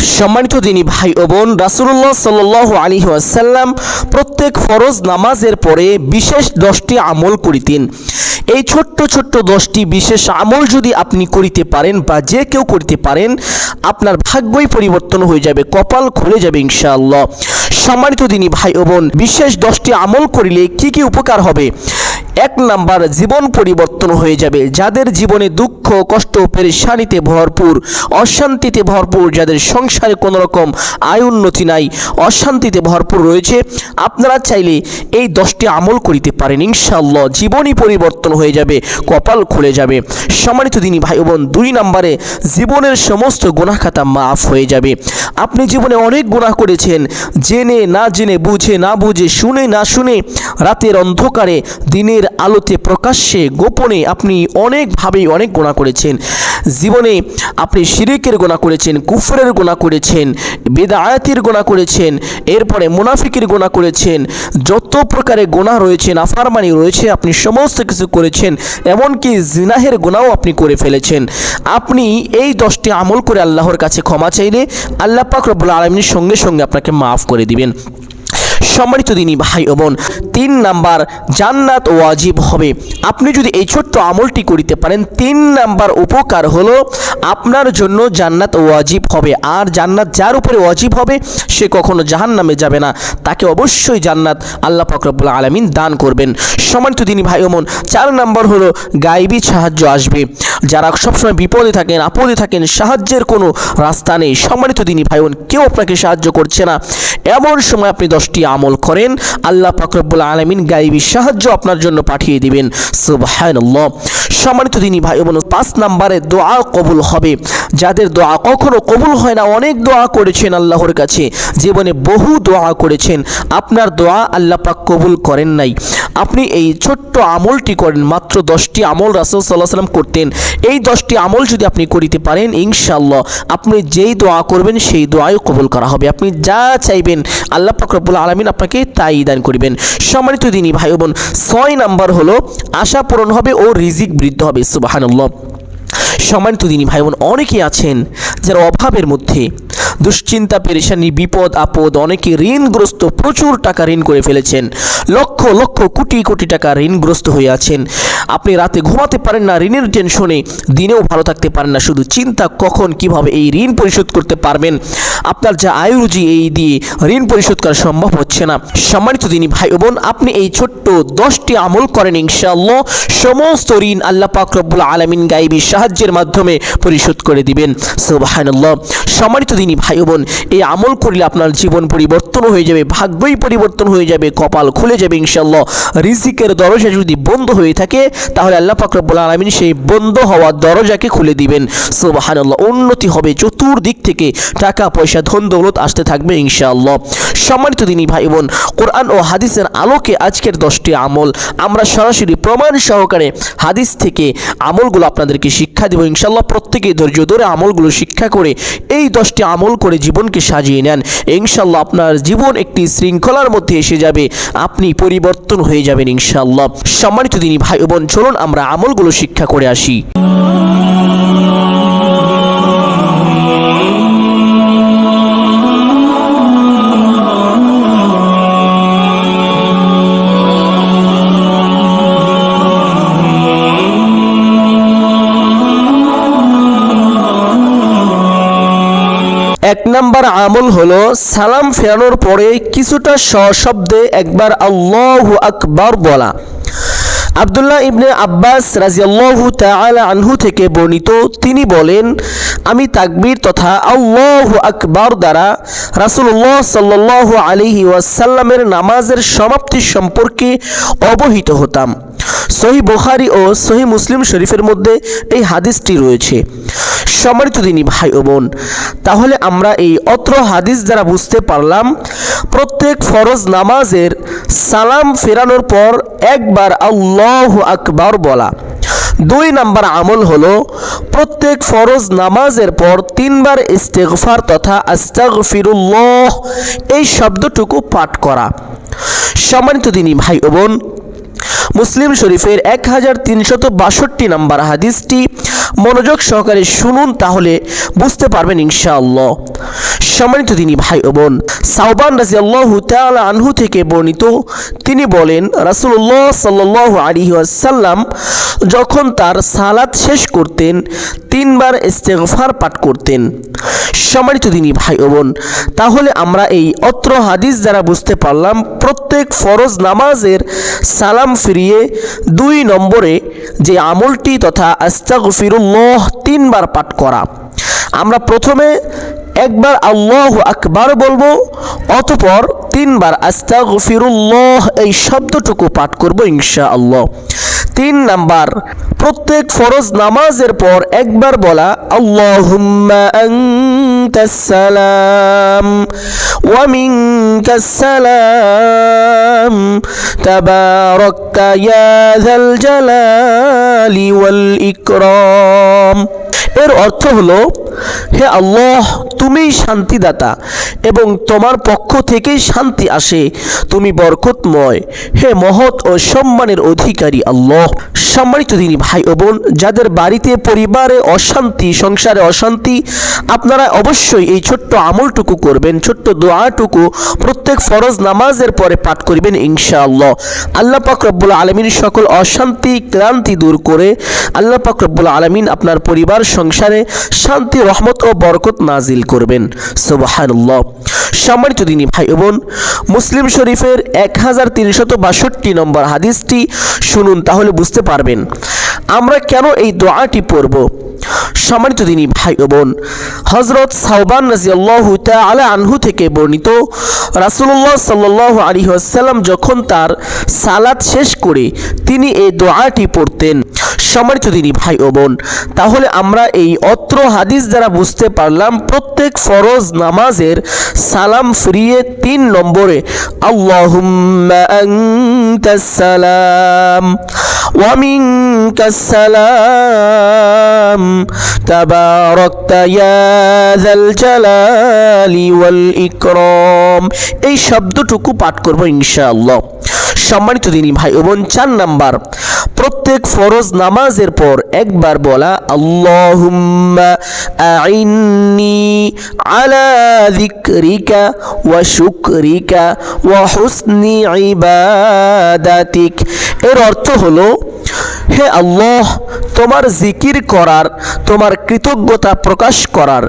সম্মানিত দিনী ভাই ও বোন রাসুল্লাহ সাল আলী আসাল্লাম প্রত্যেক ফরজ নামাজের পরে বিশেষ দশটি আমল করিতেন। এই ছোট্ট ছোট্ট দশটি বিশেষ আমল যদি আপনি করিতে পারেন বা যে কেউ করিতে পারেন, আপনার ভাগ্যই পরিবর্তন হয়ে যাবে, কপাল খুলে যাবে ইনশাআল্লাহ। সম্মানিত দিনী ভাই ও বোন, বিশেষ দশটি আমল করিলে কি কি উপকার হবে? এক নাম্বার জীবন পরিবর্তন হয়ে যাবে, যাদের জীবনে দুঃখ, কষ্ট, পেরেশানিতে ভরপুর, অশান্তিতে ভরপুর, যাদের সংসারে কোনো রকম আয় উন্নতি নাই, অশান্তিতে ভরপুর রয়েছে, আপনারা চাইলে এই দশটি আমল করিতে পারেন ইনশাল্লাহ জীবনই পরিবর্তন হয়ে যাবে, কপাল খুলে যাবে। সম্মানিত দিনী ভাই বোন দুই নম্বরে জীবনের সমস্ত গুণাখাতা মাফ হয়ে যাবে। আপনি জীবনে অনেক গুণাহ করেছেন, জেনে, না জেনে, বুঝে, না বুঝে, শুনে, না শুনে, রাতের অন্ধকারে দিনের আলোতে প্রকাশ্যে, গোপনে আপনি অনেকভাবেই অনেক গোনা করেছেন। জীবনে আপনি শিরিকের গোনা করেছেন, কুফরের গোনা করেছেন, বেদায়াতির গোনা করেছেন, এরপরে মুনাফিকের গোনা করেছেন। যত প্রকারের গোনা রয়েছে, নাফারমানি রয়েছে, আপনি সমস্ত কিছু করেছেন, এমনকি জিনাহের গোনাও আপনি করে ফেলেছেন। আপনি এই দশটি আমল করে আল্লাহর কাছে ক্ষমা চাইলে আল্লাহ পাক রব্বুল আলমীর সঙ্গে সঙ্গে আপনাকে মাফ করে দিবেন। সম্মানিত দিনী ভাই ও বোন, তিন নাম্বার জান্নাত ওয়াজিব হবে। আপনি যদি এই ছোট্ট আমলটি করিতে পারেন, তিন নাম্বার উপকার হলো আপনার জন্য জান্নাত ওয়াজিব হবে। আর জান্নাত যার উপরে ওয়াজিব হবে, সে কখনো জাহান নামে যাবে না। তাকে অবশ্যই জান্নাত আল্লাহ ফকরবুল আলমিন দান করবেন। সম্মানিত দিনী ভাই ও বোন, চার নাম্বার হলো গাইবি সাহায্য আসবে। যারা সবসময় বিপদে থাকেন, আপদে থাকেন, সাহায্যের কোনো রাস্তা নেই। সম্মানিত দিনী ভাই বোন, কেউ আপনাকে সাহায্য করছে না। এমন সময় আপনি দশটি আমল করেন, আল্লাহ ফকরবুল আলমিন গাইবী সাহায্য আপনার জন্য পাঠিয়ে দিবেন। সম্মানিত দিনী ভাই বোন, পাঁচ নাম্বারে দোয়া কবুল হবে। যাদের দোয়া কখনো কবুল হয় না, অনেক দোয়া করেছেন আল্লাহর কাছে। জীবনে বহু দোয়া করেছেন। আপনার দোয়া আল্লাহ পাক কবুল করেন নাই। আপনি এই ছোট্ট আমলটি করেন, মাত্র দশটি আমল রাসুল সাল্লাহ সাল্লাম করতেন। এই দশটি আমল যদি আপনি করিতে পারেন ইনশাল্লাহ আপনি যেই দোয়া করবেন, সেই দোয়াই কবুল করা হবে। আপনি যা চাইবেন, আল্লাহ পাকরবুল আলমিন আপনাকে তাই দান করিবেন। সম্মানিত দিনী ভাই বোন ছয় নাম্বার হলো, আশা পূরণ হবে ও রিজিক বৃদ্ধ হবে, সুবাহানুল্লাহ। সম্মানিত দিনী ভাই বোন অনেকেই আছেন যারা অভাবের মধ্যে দুশ্চিন্তা, পেরেশানি, বিপদ, আপদ, অনেকে ঋণগ্রস্ত প্রচুর টাকা ঋণ করে ফেলেছেন। লক্ষ লক্ষ কোটি কোটি টাকা ঋণগ্রস্ত হয়ে আছেন। আপনি রাতে ঘুমাতে পারেন না, ঋণের টেনশনে দিনেও ভালো থাকতে পারেন না, শুধু চিন্তা কখন কীভাবে এই ঋণ পরিশোধ করতে পারবেন? আপনার যা আয়ু রুজি এই দিয়ে ঋণ পরিশোধ করা সম্ভব হচ্ছে না। সম্মানিত দিনী ভাই বোন, আপনি এই ছোট্ট দশটি আমল করেন, ইনশাআল্লাহ সমস্ত ঋণ আল্লাহ পাক রব্বুল আলমিন গাইবি সাহায্যের মাধ্যমে পরিশোধ করে দিবেন। সুবহানাল্লাহ। সম্মানিত দিনী ভাই বোন, এই আমল করলে আপনার জীবন পরিবর্তন হয়ে যাবে, ভাগ্যই পরিবর্তন হয়ে যাবে, কপাল খুলে যাবে, ইনশাআল্লাহ। রিজিকের দরজা যদি বন্ধ হয়ে থাকে তাহলে আল্লাহ পাক রব্বুল আলমিন সেই বন্ধ হওয়ার দরজাকে খুলে দিবেন। সুবহানাল্লাহ, উন্নতি হবে। চতুর্দিক থেকে টাকা, পয়সা, ধন, দৌলত আসতে থাকবে ইনশাআল্লাহ। সম্মানিত দিনী ভাই বোন কোরআন ও হাদিসের আলোকে আজকের দশটি আমল। আমরা সরাসরি প্রমাণ সহকারে হাদিস থেকে আমলগুলো আপনাদেরকে শিক্ষা দেব। ইনশাল্লাহ প্রত্যেকে ধৈর্য ধরে আমলগুলো শিক্ষা করে এই দশটি আমল করে জীবনকে সাজিয়ে নেন। ইনশাল্লাহ আপনার জীবন একটি শৃঙ্খলার মধ্যে এসে যাবে। আপনি পরিবর্তন হয়ে যাবেন ইনশাল্লাহ সম্মানিত দিনী ভাই বোন চলুন আমরা আমলগুলো শিক্ষা করে আসি। এক নাম্বার আমল হলো সালাম ফেরানোর পরে কিছুটা সশব্দে একবার আল্লাহ আকবর বলা। আবদুল্লাহ ইবনে আব্বাস রাজিয়াল্লাহু তাআলা আনহু থেকে বর্ণিত, তিনি বলেন, আমি তাকবীর তথা আল্লাহু আকবার দ্বারা রাসূলুল্লাহ সাল্লাল্লাহু আলাইহি ওয়াসাল্লামের নামাজের সমাপ্তি সম্পর্কে অবহিত হতাম। সহি বুখারি ও সহি মুসলিম শরীফের মধ্যে এই হাদিসটি রয়েছে। সম্মানিত দিনী ভাই ও বোন, তাহলে আমরা এই অত্র হাদিস দ্বারা বুঝতে পারলাম, প্রত্যেক ফরজ নামাজের সালাম ফেরানোর পর একবার আল্লাহ আকবার বলা। দুই নাম্বার আমল হল, প্রত্যেক ফরজ নামাজের পর তিনবার ইস্তেগফার তথা আস্তাগফিরুল্লাহ, এই শব্দটুকু পাঠ করা। সম্মানিত দিনী ভাই ও বোন মুসলিম শরীফের এক হাজার তিনশত বাষট্টি নম্বর হাদিসটি মনোযোগ সহকারে শুনুন, তাহলে বুঝতে পারবেন ইনশাআল্লাহ। সম্মানিত তিনি ভাই ও বোন সাউবান রাজি আল্লাহ আনহু থেকে বর্ণিত, তিনি বলেন রাসুল্লাহ সাল্লাহ আলী আসাল্লাম যখন তার সালাত শেষ করতেন, তিনবার ইস্তেগফার পাঠ করতেন। সম্মানিত তিনি ভাই ও বোন, তাহলে আমরা এই অত্র হাদিস দ্বারা বুঝতে পারলাম, প্রত্যেক ফরজ নামাজের সালাম ফিরিয়ে দুই নম্বরে যে আমলটি তথা আস্তাগফিরুল্লাহ তিনবার পাঠ করা। আমরা প্রথমে একবার আল্লাহ আকবার বলব, অতপর তিনবার আস্তা গফিরুল্লাহ এই শব্দটুকু পাঠ করব ইনশা আল্লাহ তিন নাম্বার, প্রত্যেক ফরজ নামাজের পর একবার বলা, আল্লাহুম্মা ومنك السلام ومنك السلام. تباركت يا ذا الجلال والإكرام. এর অর্থ হলো, হে আল্লাহ, তুমিই শান্তিদাতা এবং তোমার পক্ষ থেকেই শান্তি আসে। তুমি বরকতময়, হে মহৎ ও সম্মানের অধিকারী আল্লাহ। সম্মানিত দিনী ভাই ও বোন, যাদের বাড়িতে, পরিবারে অশান্তি, সংসারে অশান্তি, আপনারা অবশ্যই এই ছোট্ট আমলটুকু করবেন, ছোট্ট দোয়াটুকু প্রত্যেক ফরজ নামাজের পরে পাঠ করিবেন ইনশাআল্লাহ। আল্লাহ পাক রব্বুল আলমিন সকল অশান্তি, ক্লান্তি দূর করে আল্লাহ পাক আলমিন আপনার পরিবার সংসারে শান্তি, রহমত ও বরকত নাজিল করবেন। সুবহানাল্লাহ। সম্মানিত দিনী ভাই বোন, মুসলিম শরীফের এক হাজার তিনশত বাষট্টি নম্বর হাদিসটি শুনুন, তাহলে বুঝতে পারবেন। আমরা কেন এই দোয়াটি পড়ব? সম্মানিত দিনী ভাই ও বোন হজরত সাউবান রাজিয়াল্লাহ আলা আনহু থেকে বর্ণিত রাসুল্লাহ সাল্লাহ আলী আসাল্লাম যখন তার সালাত শেষ করে তিনি এই দোয়াটি পড়তেন। সম্মানিত দিনী ভাই ও বোন, তাহলে আমরা এই অত্র হাদিস দ্বারা বুঝতে পারলাম প্রত্যেক ফরজ নামাজের সালাম ফিরিয়ে তিন নম্বরে আনতাস সালাম। মিনকাস সালাম তাবারাকতা ইয়া যাল জালালি ওয়াল এই শব্দটুকু পাঠ করব ইনশাআল্লাহ। সম্মানিত দিনী ভাই বোন, চার নাম্বার। প্রত্যেক ফরজ নামাজের পর একবার বলা, আল্লাহুম্মা আইন্নি আলা যিকরিকা ওয়া শুকরিকা ওয়া হুসনি ইবাদাতিক। এর অর্থ হলো, হে আল্লাহ, তোমার জিকির করার, তোমার কৃতজ্ঞতা প্রকাশ করার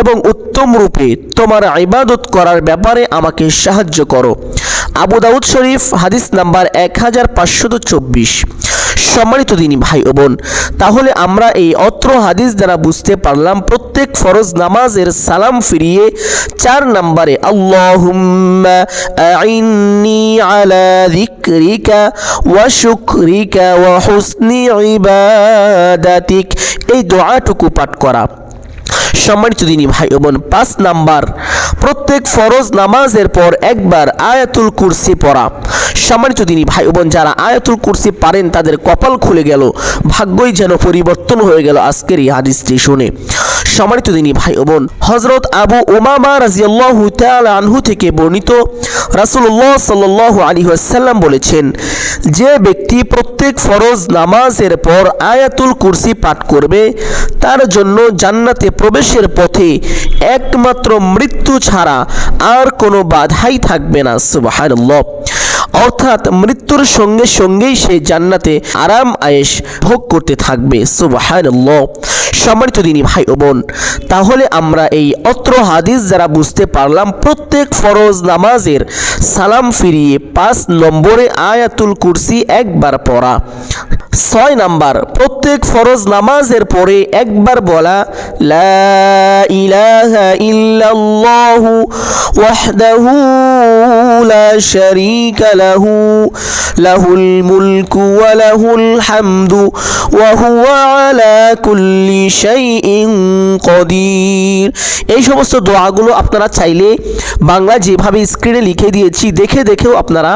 এবং উত্তম রূপে তোমার ইবাদত করার ব্যাপারে আমাকে সাহায্য করো। আবু দাউদ শরীফ, হাদিস নাম্বার এক হাজার পাঁচশত চব্বিশ। সম্মানিত দিনী ভাই ও বোন, তাহলে আমরা এই অত্র হাদিস দ্বারা বুঝতে পারলাম প্রত্যেক ফরজ নামাজের সালাম ফিরিয়ে চার নম্বরে, আল্লাহুম্মা আইন্নি আলা যিকরিকা ওয়া ওয়া এই দোয়াটুকু পাঠ করা। সম্মানিত দিনী ভাই বোন, পাঁচ নাম্বার, প্রত্যেক ফরজ নামাজের পর একবার আয়াতুল কুরসি পড়া। সম্মানিত দিনী ভাই বোন, যারা আয়াতুল কুরসি পারেন, তাদের কপাল খুলে গেল। ভাগ্যই যেন পরিবর্তন হয়ে গেল আজকের এই হাদিসটি শুনে। সম্মানিত দিনী ভাই ও বোন হজরত আবু ওমামা রাজিয়াল্লাহু আনহু থেকে বর্ণিত রাসূলুল্লাহ সাল্লাল্লাহু আলাইহি ওয়াসাল্লাম বলেছেন, যে ব্যক্তি প্রত্যেক ফরজ নামাজের পর আয়াতুল কুরসি পাঠ করবে, তার জন্য জান্নাতে প্রবেশের পথে একমাত্র মৃত্যু ছাড়া আর কোনো বাধাই থাকবে না, সুবহানাল্লাহ। অর্থাৎ মৃত্যুর সঙ্গে সঙ্গেই সে জান্নাতে আরাম, আয়েশ ভোগ করতে থাকবে, সুবহানাল্লাহ। সম্মানিত দিনী ভাই ও বোন, তাহলে আমরা এই অত্র হাদিস যারা বুঝতে পারলাম, প্রত্যেক ফরজ নামাজের সালাম ফিরিয়ে পাঁচ নম্বরে আয়াতুল কুরসি একবার পড়া। ছয় নাম্বার, প্রত্যেক ফরজ নামাজের পরে একবার বলা, লা লা লাহুল মুলকু ওয়া লাহুল হামদু ওয়া হুয়া আলা কুল্লি কদির। এই সমস্ত দোয়াগুলো আপনারা চাইলে বাংলা যেভাবে স্ক্রিনে লিখে দিয়েছি, দেখে দেখেও আপনারা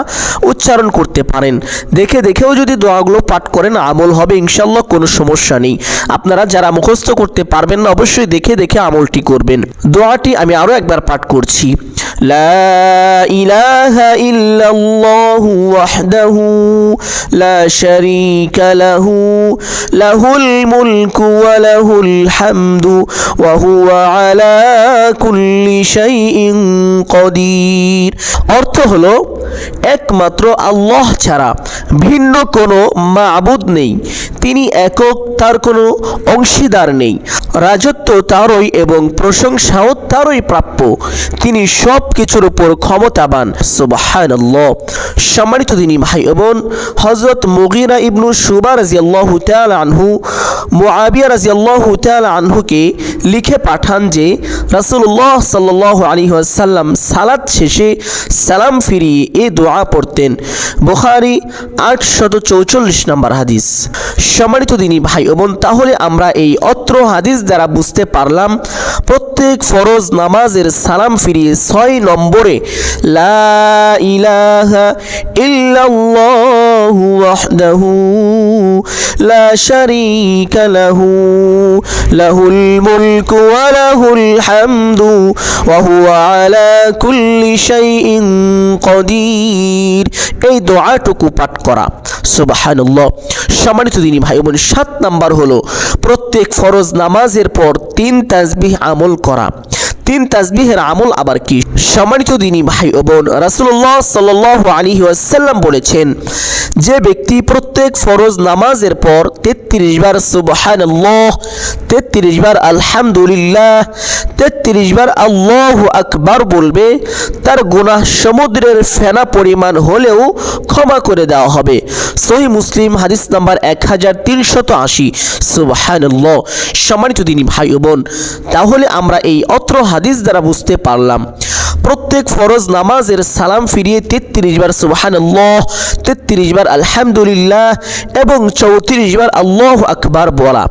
উচ্চারণ করতে পারেন। দেখে দেখেও যদি দোয়াগুলো পাঠ করেন, আমল হবে ইনশাল্লাহ কোনো সমস্যা নেই। আপনারা যারা মুখস্থ করতে পারবেন না, অবশ্যই দেখে দেখে আমলটি করবেন। দোয়াটি আমি আরও একবার পাঠ করছি। لا إله إلا الله وحده لا شريك له له الملك وله الحمد وهو على كل شيء قدير অর্থ হলো একমাত্র আল্লাহ ছাড়া, ভিন্ন কোনো মাবুদ নেই। তিনি একক, তার কোনো অংশীদার নেই। রাজত্ব তারই এবং প্রশংসাও তারই প্রাপ্য। তিনি সব কিছুর উপর ক্ষমতাবান। সুবহানাল্লাহ। সম্মানিত তিনি ভাই বোন হজরত মুগিরা ইবনু সুবা রাজিয়াল্লাহু তাআলা আনহু, মুআবিয়া রাজিয়াল্লাহু তাআলা আনহুকে লিখে পাঠান যে, রাসূলুল্লাহ সাল্লাল্লাহু আলাইহি ওয়াসাল্লাম সালাত শেষে সালাম ফিরিয়ে এ দোয়া পড়তেন। বুখারী আটশত চৌচল্লিশ নম্বর হাদিস। সম্মানিত দিনী ভাই বোন, তাহলে আমরা এই অত্র হাদিস দ্বারা বুঝতে পারলাম, প্রত্যেক ফরজ নামাজের সালাম ফিরিয়ে ছয় নম্বরে, লা ইলাহা ইল্লাল্লাহু ওয়াহদাহু লাহুল লাহুল কুল্লি শাইইন কদির এই দোয়াটুকু পাঠ করা। সুবহানাল্লাহ। সম্মানিত দিনী ভাই বোন সাত নাম্বার হলো প্রত্যেক ফরজ নামাজের পর তিন তাসবিহ আমল করা। তিন তাসবিহের আমল আবার কি? সম্মানিত দিনী ভাই ও বোন রাসূলুল্লাহ সাল্লাল্লাহু আলাইহি ওয়াসাল্লাম বলেছেন, যে ব্যক্তি প্রত্যেক ফরজ নামাজের পর তেত্রিশ বার সুবহানাল্লাহ, তেত্রিশ বার আলহামদুলিল্লাহ তেত্রিশ বার আল্লাহু আকবার বলবে, তার গুনাহ সমুদ্রের ফেনা পরিমাণ হলেও ক্ষমা করে দেওয়া হবে। সহি মুসলিম হাদিস নাম্বার এক হাজার তিনশত আশি। সুবহানাল্লাহ। সম্মানিত দিনী ভাই বোন তাহলে আমরা এই অত্র হাদিস দ্বারা বুঝতে পারলাম, প্রত্যেক ফরজ নামাজের সালাম ফিরিয়ে তেত্রিশ বার সুবহানাল্লাহ, তেত্রিশ বার আলহামদুলিল্লাহ এবং চৌত্রিশ বার আল্লাহ আকবার বলা।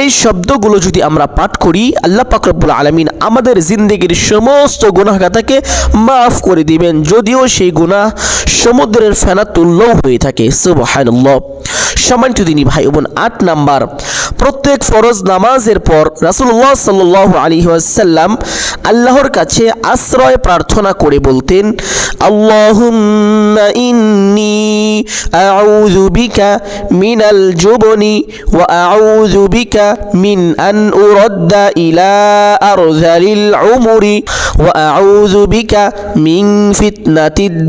এই শব্দগুলো যদি আমরা পাঠ করি, আল্লাহ পাকরবুল আলমিন আমাদের জিন্দগির সমস্ত গুনাহগাতাকে মাফ করে দিবেন। যদিও সেই গুনাহ সমুদ্রের ফেনা তুল্যও হয়ে থাকে। সুবাহ সম্মানিত ভাই বোন, আট নাম্বার প্রত্যেক ফরজ নামাজের পর রাসূলুল্লাহ সাল্লাল্লাহু আলাইহি ওয়াসাল্লাম আল্লাহর কাছে আশ্রয় প্রার্থনা করে বলতেন, আল্লাহুম্মা ইন্নী মিন আন ইলা মিন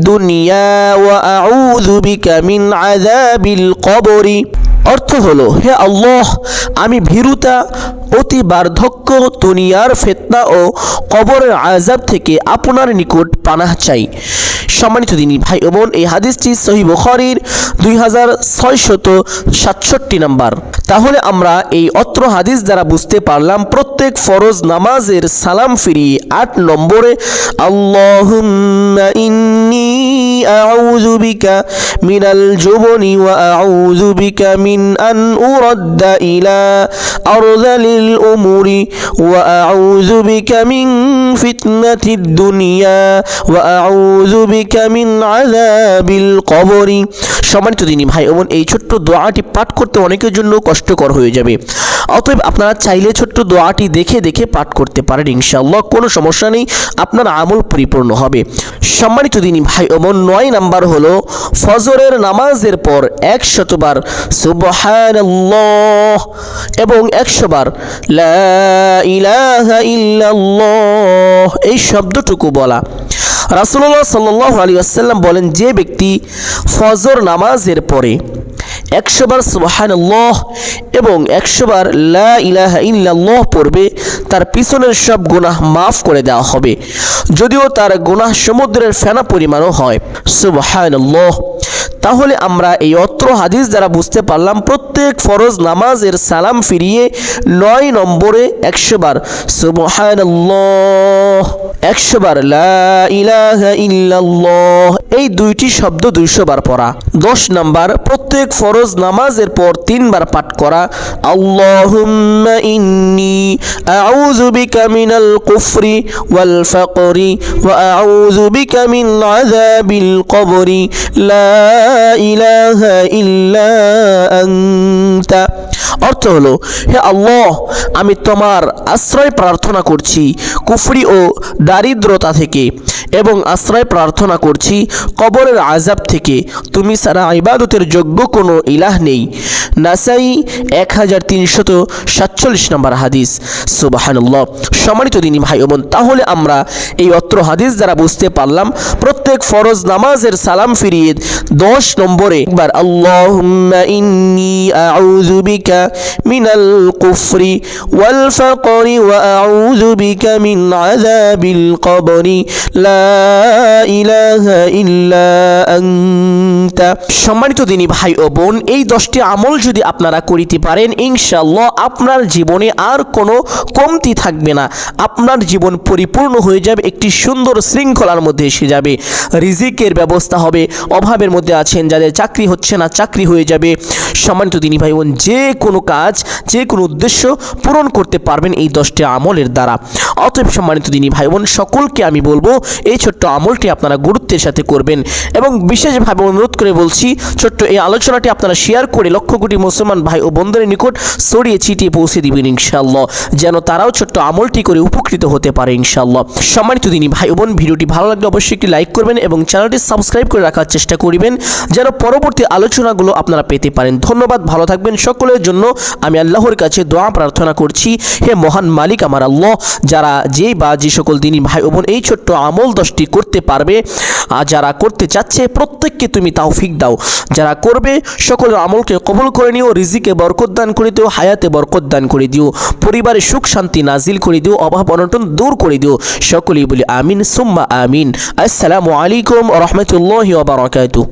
দুনিয়া মিন অর্থ হলো, হে আল্লাহ, আমি ভীরুতা, অতি বার্ধক্য দুনিয়ার ফেতনা ও কবরের আজাব থেকে আপনার নিকট পানাহ চাই। সম্মানিত দিনী ভাই ও বোন, এই হাদিসটি সহি বুখারীর দুই হাজার ছয়শত সাতষট্টি নাম্বার। তাহলে আমরা এই অত্র হাদিস দ্বারা বুঝতে পারলাম, প্রত্যেক ফরজ নামাজের সালাম ফিরিয়ে আট নম্বরে, আল্লাহুম্মা ইন্নী আউযু বিকা মিনাল জুবনি ওয়া আউযু বিকা মিন আন উরাদ্দা ইলা আরযালিল উমুরি ওয়া আউযু দুনিয়া ওয়া আউযু বিকা মিন আযাবিল কবরি। সম্মানিত দিনী ভাই বোন, এই ছোট্ট দোয়াটি পাঠ করতে অনেকের জন্য কষ্টকর হয়ে যাবে। অতএব আপনারা চাইলে ছোট্ট দোয়াটি দেখে দেখে পাঠ করতে পারেন ইনশাআল্লাহ, কোনো সমস্যা নেই, আপনার আমল পরিপূর্ণ হবে। সম্মানিত দিনী ভাই ও বোন, নয় নাম্বার হলো ফজরের নামাজের পর একশতবার সুবহানাল্লাহ এবং একশোবার লা ইলাহা ইল্লাল্লাহ এই শব্দটুকু বলা। রাসূলুল্লাহ সাল্লাল্লাহু আলাইহি ওয়াসাল্লাম বলেন, যে ব্যক্তি ফজর নামাজের পরে একশোবার সুবহানাল্লাহ এবং একশোবার লা ইলাহা ইল্লাল্লাহ পড়বে, তার পিছনের সব গুনাহ মাফ করে দেওয়া হবে। যদিও তার গুনাহ সমুদ্রের ফেনা পরিমাণও হয়। সুবহানাল্লাহ। তাহলে আমরা এই অত্র হাদিস দ্বারা বুঝতে পারলাম প্রত্যেক ফরজ নামাজের সালাম ফিরিয়ে নয় নম্বরে একশো বার ইলাহা ইল্লাল্লাহ, এই দুইটি শব্দ দুইশো বার পড়া। দশ নাম্বার, প্রত্যেক ফরজ নামাজের পর তিনবার পাঠ করা কবরি, লা إله إلا أنت. অর্থ হলো, হে আল্লাহ, আমি তোমার আশ্রয় প্রার্থনা করছি কুফরি ও দারিদ্রতা থেকে এবং আশ্রয় প্রার্থনা করছি কবরের আজাব থেকে। তুমি সারা ইবাদতের যোগ্য কোনো ইলাহ নেই। নাসাই এক হাজার তিনশত সাতচল্লিশ নম্বর হাদিস। সুবাহানুল্লাহ। সম্মানিত দিনী ভাই বোন, তাহলে আমরা এই অত্র হাদিস দ্বারা বুঝতে পারলাম, প্রত্যেক ফরজ নামাজের সালাম ফিরিয়ে দশ নম্বরে একবার, আল্লাহুম্মা ইন্নি আউযু বিকা ওয়াল ফাকরি ওয়া আউযু বিকা মিন আযাবিল কবরি। লা ইলাহা ইল্লা আনতা। সম্মানিত দিনী ভাই ও বোন, এই দশটি আমল যদি আপনারা করিতে পারেন, ইনশাআল্লাহ আপনার জীবনে আর কোনো কমতি থাকবে না। আপনার জীবন পরিপূর্ণ হয়ে যাবে, একটি সুন্দর শৃঙ্খলার মধ্যে এসে যাবে। রিজিকের ব্যবস্থা হবে, অভাবের মধ্যে আছেন, যাদের চাকরি হচ্ছে না, চাকরি হয়ে যাবে। সম্মানিত দিনী ভাই বোন, যে কোনো কাজ যে কোনো উদ্দেশ্য পূরণ করতে পারবেন এই দশটি আমলের দ্বারা। অতএব সম্মানিত দিনী ভাই বোন সকলকে আমি বলব, এই ছোট্ট আমলটি আপনারা গুরুত্বের সাথে করবেন এবং বিশেষভাবে অনুরোধ করে বলছি, ছোট্ট এই আলোচনাটি আপনারা শেয়ার করে লক্ষ কোটি মুসলমান ভাই ও বন্ধুদের নিকট ছড়িয়ে ছিটিয়ে পৌঁছে দিবেন ইনশাআল্লাহ, যেন তারাও ছোট্ট আমলটি করে উপকৃত হতে পারে ইনশাআল্লাহ। সম্মানিত দিনী ভাই বোন, ভিডিওটি ভালো লাগলে অবশ্যই একটি লাইক করবেন এবং চ্যানেলটি সাবস্ক্রাইব করে রাখার চেষ্টা করবেন, যেন পরবর্তী আলোচনাগুলো আপনারা পেতে পারেন। ধন্যবাদ, ভালো থাকবেন সকলের জন্য। আমি আল্লাহর কাছে দোয়া প্রার্থনা করছি, হে মহান মালিক আমার আল্লাহ, যারা যে বা যে সকল দিনী ভাই বোন, এই ছোট্ট আমল দশটি করতে পারবে, আর যারা করতে চাচ্ছে, প্রত্যেককে তুমি তাওফিক দাও। যারা করবে সকলের আমলকে কবুল করে নিও, রিজিকে বরকত দান করে দিও, হায়াতে বরকত দান করে দিও, পরিবারে সুখ শান্তি নাজিল করে দিও, অভাব অনটন দূর করে দিও। সকলেই বলি আমিন, সুম্মা আমিন। আসসালামু আলাইকুম রহমতুল্লাহ বারাকাতু